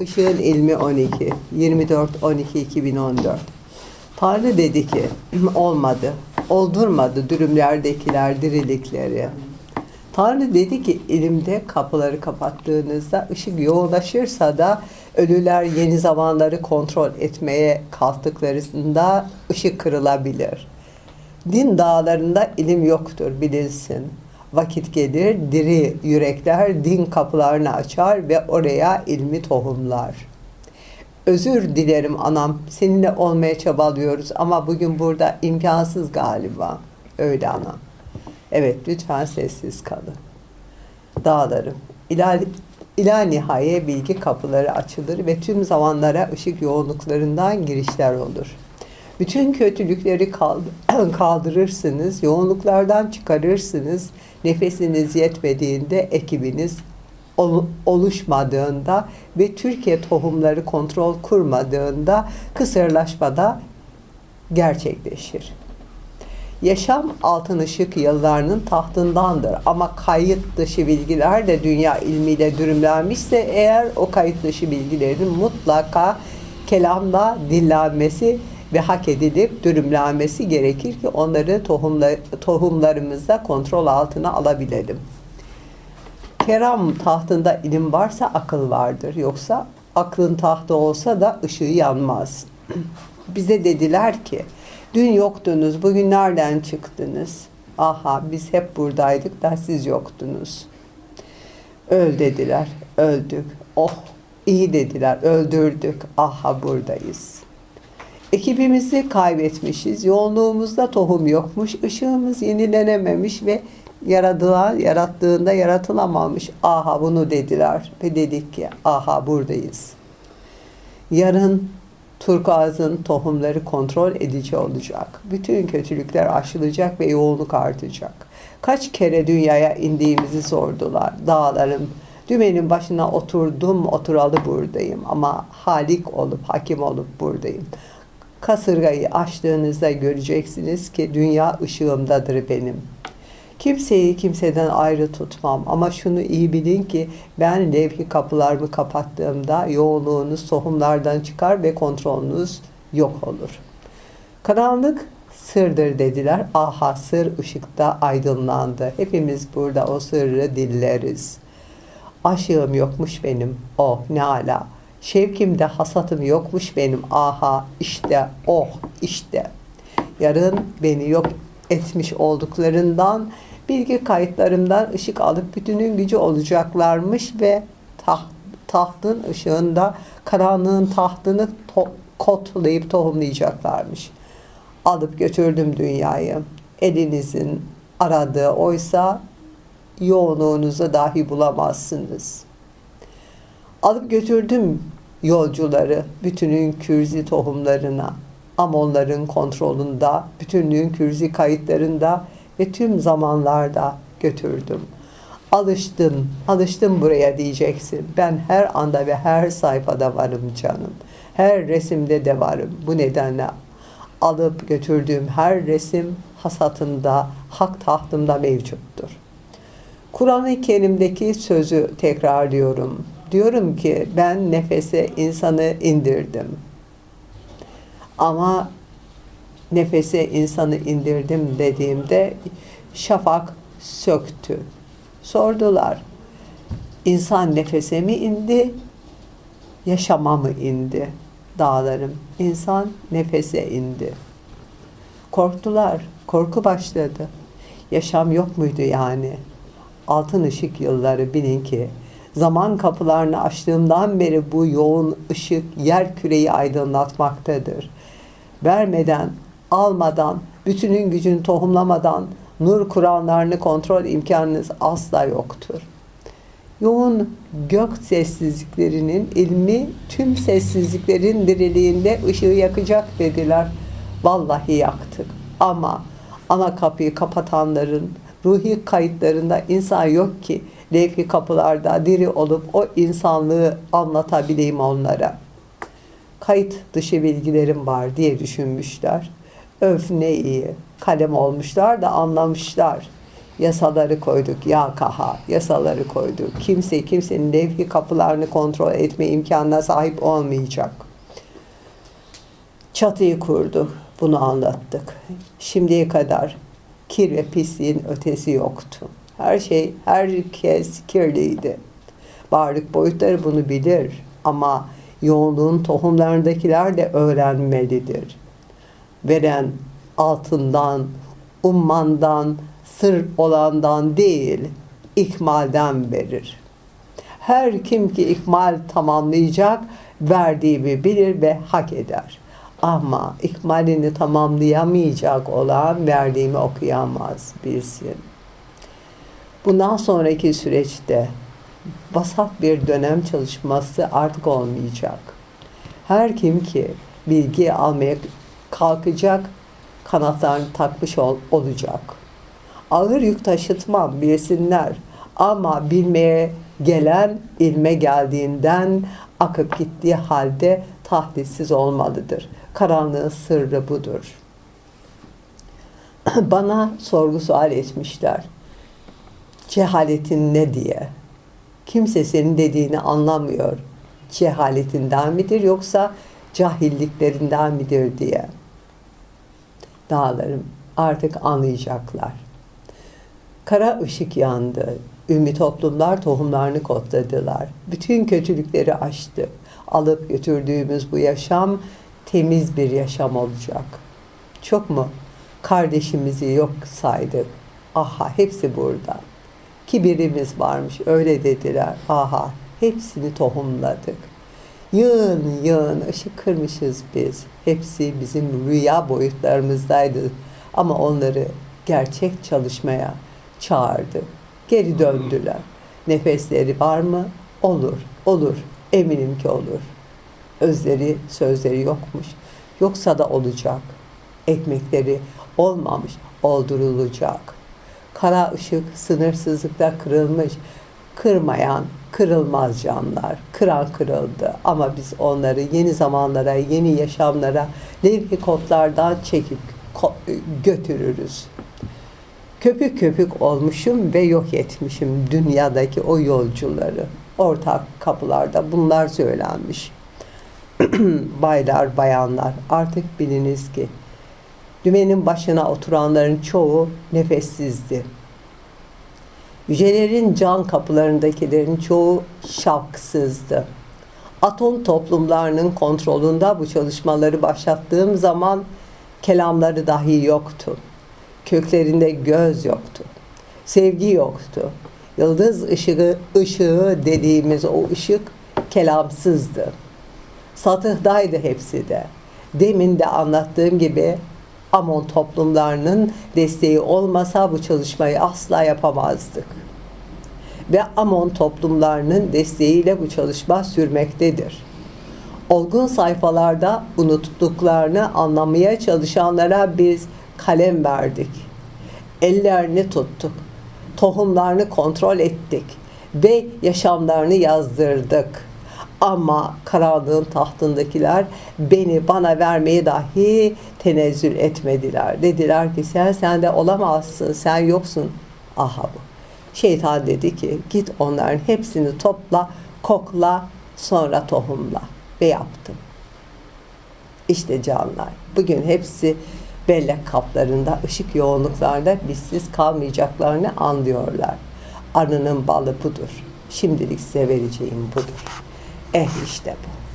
Işığın ilmi 12. 24 12 2014. Tanrı dedi ki olmadı. Oldurmadı dürümlerdekiler dirilikleri. Tanrı dedi ki ilimde kapıları kapattığınızda ışık yoğunlaşırsa da ölüler yeni zamanları kontrol etmeye kalktıklarında ışık kırılabilir. Din dağlarında ilim yoktur bilinsin. Vakit gelir diri yürekler din kapılarını açar ve oraya ilmi tohumlar. Özür dilerim anam. Seninle olmaya çabalıyoruz ama bugün burada imkansız galiba. Öyle anam. Evet lütfen sessiz kalın. Dağlarım. İlah, ilah nihaye bilgi kapıları açılır ve tüm zamanlara ışık yoğunluklarından girişler olur. Bütün kötülükleri kald- kaldırırsınız, yoğunluklardan çıkarırsınız. Nefesiniz yetmediğinde ekibiniz ol- oluşmadığında ve Türkiye tohumları kontrol kurmadığında kısırlaşmada gerçekleşir. Yaşam altın ışık yıllarının tahtındandır ama kayıt dışı bilgiler de dünya ilmiyle dürümlenmişse eğer o kayıt dışı bilgilerin mutlaka kelamla dillenmesi ve hak edilip dürümlenmesi gerekir ki onları tohumla, tohumlarımızda kontrol altına alabilelim. Keram tahtında ilim varsa akıl vardır. Yoksa aklın tahtı olsa da ışığı yanmaz. Bize dediler ki dün yoktunuz, bugün nereden çıktınız? Aha biz hep buradaydık da siz yoktunuz. Öl dediler, öldük. Oh iyi dediler, öldürdük. Aha buradayız. Ekibimizi kaybetmişiz. Yoğunluğumuzda tohum yokmuş. ışığımız yenilenememiş ve yaradılan, yarattığında yaratılamamış. Aha bunu dediler. Ve dedik ki aha buradayız. Yarın turkuazın tohumları kontrol edici olacak. Bütün kötülükler aşılacak ve yoğunluk artacak. Kaç kere dünyaya indiğimizi sordular. Dağlarım, dümenin başına oturdum, oturalı buradayım. Ama halik olup, hakim olup buradayım. Kasırgayı açtığınızda göreceksiniz ki dünya ışığımdadır benim. Kimseyi kimseden ayrı tutmam ama şunu iyi bilin ki ben levhi kapılarımı kapattığımda yoğunluğunuz tohumlardan çıkar ve kontrolünüz yok olur. Karanlık sırdır dediler. Aha sır ışıkta aydınlandı. Hepimiz burada o sırrı dilleriz. Aşığım yokmuş benim. Oh ne ala. Şevkimde hasatım yokmuş benim. Aha işte oh işte. Yarın beni yok etmiş olduklarından bilgi kayıtlarımdan ışık alıp bütünün gücü olacaklarmış ve taht, tahtın ışığında karanlığın tahtını to- kotlayıp tohumlayacaklarmış. Alıp götürdüm dünyayı. Elinizin aradığı oysa yoğunluğunuzu dahi bulamazsınız. Alıp götürdüm yolcuları bütünün kürzi tohumlarına. Amonların kontrolünde, bütünlüğün kürzi kayıtlarında ve tüm zamanlarda götürdüm. Alıştın, alıştım buraya diyeceksin. Ben her anda ve her sayfada varım canım. Her resimde de varım. Bu nedenle alıp götürdüğüm her resim hasatında, hak tahtımda mevcuttur. Kur'an-ı Kerim'deki sözü tekrarlıyorum. Diyorum ki ben nefese insanı indirdim. Ama nefese insanı indirdim dediğimde şafak söktü. Sordular. İnsan nefese mi indi? Yaşama mı indi? Dağlarım. İnsan nefese indi. Korktular. Korku başladı. Yaşam yok muydu yani? Altın ışık yılları bilin ki zaman kapılarını açtığımdan beri bu yoğun ışık yer küreyi aydınlatmaktadır. Vermeden, almadan, bütünün gücünü tohumlamadan nur kuranlarını kontrol imkanınız asla yoktur. Yoğun gök sessizliklerinin ilmi tüm sessizliklerin diriliğinde ışığı yakacak dediler. Vallahi yaktık. Ama ana kapıyı kapatanların ruhi kayıtlarında insan yok ki levh-i kapılarda diri olup o insanlığı anlatabileyim onlara. Kayıt dışı bilgilerim var diye düşünmüşler. Öf ne iyi. Kalem olmuşlar da anlamışlar. Yasaları koyduk. YKH yasaları koyduk. Kimse kimsenin levhi kapılarını kontrol etme imkanına sahip olmayacak. Çatıyı kurduk. Bunu anlattık. Şimdiye kadar kir ve pisliğin ötesi yoktu. Her şey, herkes kirliydi. Varlık boyutları bunu bilir ama yoğunluğun tohumlarındakiler de öğrenmelidir. Veren altından, ummandan, sır olandan değil, ikmalden verir. Her kim ki ikmal tamamlayacak, verdiğimi bilir ve hak eder. Ama ikmalini tamamlayamayacak olan verdiğimi okuyamaz, bilsin. Bundan sonraki süreçte vasat bir dönem çalışması artık olmayacak. Her kim ki bilgi almaya kalkacak, kanatlarını takmış ol, olacak. Ağır yük taşıtmam bilsinler ama bilmeye gelen ilme geldiğinden akıp gittiği halde tahdissiz olmalıdır. Karanlığın sırrı budur. Bana sorgu sual etmişler. Cehaletin ne diye. Kimse senin dediğini anlamıyor. Cehaletinden midir yoksa cahilliklerinden midir diye. Dağlarım artık anlayacaklar. Kara ışık yandı. Ümmi toplumlar tohumlarını kotladılar. Bütün kötülükleri aştı. Alıp götürdüğümüz bu yaşam temiz bir yaşam olacak. Çok mu? Kardeşimizi yok saydık. Aha hepsi burada. Kibirimiz varmış öyle dediler. Aha hepsini tohumladık. Yığın yığın ışık kırmışız biz. Hepsi bizim rüya boyutlarımızdaydı. Ama onları gerçek çalışmaya çağırdı. Geri döndüler. Nefesleri var mı? Olur, olur. Eminim ki olur. Özleri, sözleri yokmuş. Yoksa da olacak. Ekmekleri olmamış, oldurulacak. Kara ışık sınırsızlıkta kırılmış. Kırmayan kırılmaz canlar. Kıran kırıldı. Ama biz onları yeni zamanlara, yeni yaşamlara levh-i kodlardan çekip götürürüz. Köpük köpük olmuşum ve yok etmişim dünyadaki o yolcuları. Ortak kapılarda bunlar söylenmiş. Baylar, bayanlar artık biliniz ki dümenin başına oturanların çoğu nefessizdi. Yücelerin can kapılarındakilerin çoğu şavksızdı. Atom toplumlarının kontrolünde bu çalışmaları başlattığım zaman kelamları dahi yoktu. Köklerinde göz yoktu. Sevgi yoktu. Yıldız ışığı, ışığı dediğimiz o ışık kelamsızdı. Satıhdaydı hepsi de. Demin de anlattığım gibi Amon toplumlarının desteği olmasa bu çalışmayı asla yapamazdık. Ve Amon toplumlarının desteğiyle bu çalışma sürmektedir. Olgun sayfalarda unuttuklarını anlamaya çalışanlara biz kalem verdik. Ellerini tuttuk. Tohumlarını kontrol ettik ve yaşamlarını yazdırdık. Ama karanlığın tahtındakiler beni bana vermeyi dahi tenezzül etmediler. Dediler ki sen sende olamazsın, sen yoksun. Aha bu. Şeytan dedi ki git onların hepsini topla, kokla, sonra tohumla. Ve yaptım. İşte canlar. Bugün hepsi bellek kaplarında, ışık yoğunluklarda bizsiz kalmayacaklarını anlıyorlar. Arının balı budur. Şimdilik size vereceğim budur. Eh işte bu.